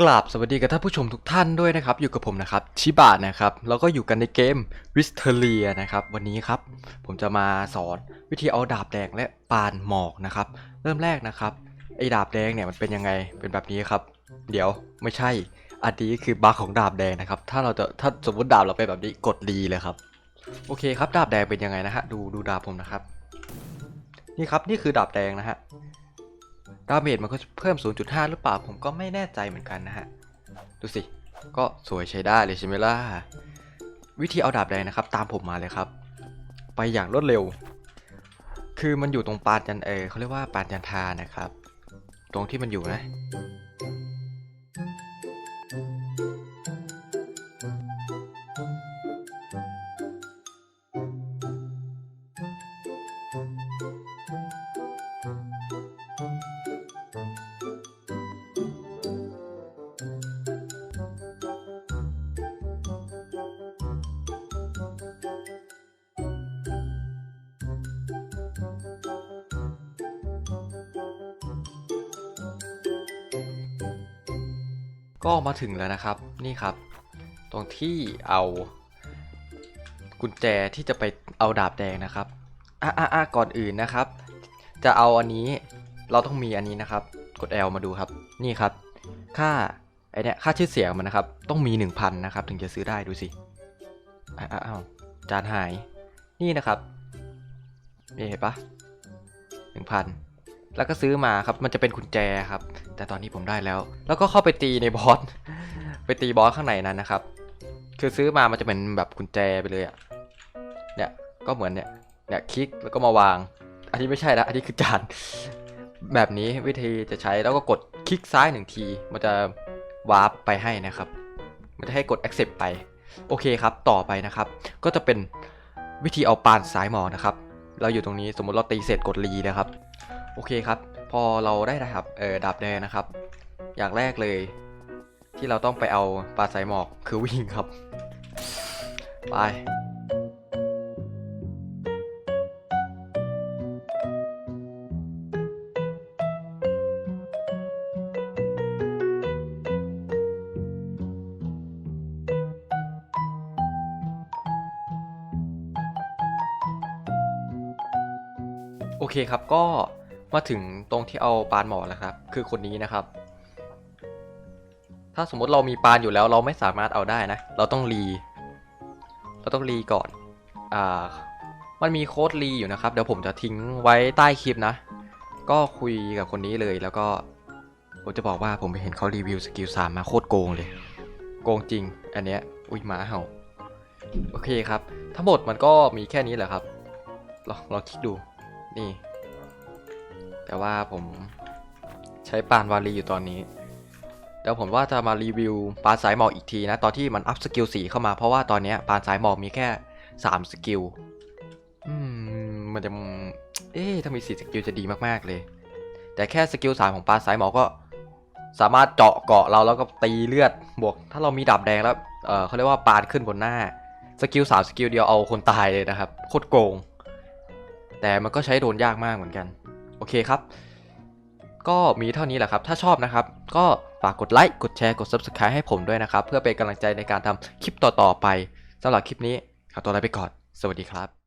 กราบสวัสดีกับท่านผู้ชมทุกท่านด้วยนะครับ อยู่กับผมนะครับชิบะนะครับแล้วก็อยู่กันในเกมวิสเทเลียนะครับ วันนี้ครับ ผมจะมาสอนวิธีเอาดาบแดงและปานหมอกนะครับ เริ่มแรกนะครับไอ้ดาบแดงเนี่ยมันเป็นยังไงเป็นแบบนี้ครับ เดี๋ยวไม่ใช่อันนี้คือบั๊กของดาบแดงนะครับ ถ้าเราจะถ้าสมมติดาบเราเป็นแบบนี้กดดีเลยครับ โอเคครับ ดาบแดงเป็นยังไงนะฮะดูดูดาบผมนะครับ นี่ครับนี่คือดาบแดงนะฮะ ดาเมจมันก็เพิ่ม 0.5 หรือเปล่า ผมก็ไม่แน่ใจเหมือนกันนะฮะ ดูสิ ก็สวยใช้ได้เลยใช่ไหมล่ะ วิธีเอาดาบแดงนะครับ ตามผมมาเลยครับ ไปอย่างรวดเร็ว คือมันอยู่ตรงปานยันเอเขาเรียกว่าปานยันทานะครับ ตรงที่มันอยู่นะ ก็มาถึงแล้วนะครับนี่ครับ ตรงที่เอากุญแจที่จะไปเอาดาบแดงนะครับอะอะอะก่อนอื่นนะครับ จะเอาอันนี้เราต้องมีอันนี้นะครับ กด L มาดูครับนี่ครับ ค่าไอเนี้ยค่าชื่อเสียงมันนะครับ ต้องมี 1,000 นะครับ ถึงจะซื้อได้ดูสิอ้าวจานหายนี่นะครับนี่เห็นปะหนึ่งพัน แล้วก็ซื้อมาครับ มันจะเป็นกุญแจครับ แต่ตอนนี้ผมได้แล้ว แล้วก็เข้าไปตีในบอส ไปตีบอสข้างในนั้นนะครับ คือซื้อมามันจะเป็นแบบกุญแจไปเลยอะเนี่ย ก็เหมือนเนี่ย เนี่ยคลิกแล้วก็มาวาง อันนี้ไม่ใช่ละ อันนี้คือจาน แบบนี้วิธีจะใช้แล้วก็กดคลิกซ้ายหนึ่งที มันจะวาร์ปไปให้นะครับ มันจะให้กด accept ไป โอเคครับ ต่อไปนะครับ ก็จะเป็นวิธีเอาปานสายหมอนะครับ เราอยู่ตรงนี้สมมติเราตีเสร็จกดรีนะครับ โอเคครับ พอเราได้นะครับเออดาบแดงนะครับ อย่างแรกเลย ที่เราต้องไปเอาปลาสายหมอกคือวิ่งครับ ไปโอเคครับก็ มาถึงตรงที่เอาปานหมอแล้วครับ คือคนนี้นะครับ ถ้าสมมติเรามีปานอยู่แล้ว เราไม่สามารถเอาได้นะ เราต้องรี เราต้องรีก่อน อ่า มันมีโค้ดรีอยู่นะครับ เดี๋ยวผมจะทิ้งไว้ใต้คลิปนะ ก็คุยกับคนนี้เลยแล้วก็ ผมจะบอกว่าผมไปเห็นเขารีวิวสกิล3มมาโคตรโกงเลย โกงจริง อันเนี้ย อุ้ยหมาเห่า โอเคครับ ทั้งหมดมันก็มีแค่นี้แหละครับ ลองลองคิดดู นี่ แต่ว่าผมใช้ปานวาลีอยู่ตอนนี้ เดี๋ยวผมว่าจะมารีวิวปานสายหมอกอีกทีนะ ตอนที่มันอัพสกิลสีเข้ามาเพราะว่าตอนนี้ปานสายหมอกมีแค่ 3 สกิล อืม มันจะ เอ๊ะถ้ามี4สกิลจะดีมากๆเลย แต่แค่สกิล3ของปานสายหมอกก็สามารถเจาะเกาะเราแล้วก็ตีเลือดบวก ถ้าเรามีดาบแดงแล้วเออเขาเรียกว่าปานขึ้นบนหน้าสกิล3สกิลเดียวเอาคนตายเลยนะครับ โคตรโกง แต่มันก็ใช้โดนยากมากเหมือนกัน โอเคครับ ก็มีเท่านี้แหละครับ ถ้าชอบนะครับ ก็ฝากกดไลค์ กดแชร์ กด Subscribe ให้ผมด้วยนะครับ เพื่อเป็นกำลังใจในการทำคลิปต่อๆไปสำหรับคลิปนี้ขอตัวลาไปก่อน สวัสดีครับ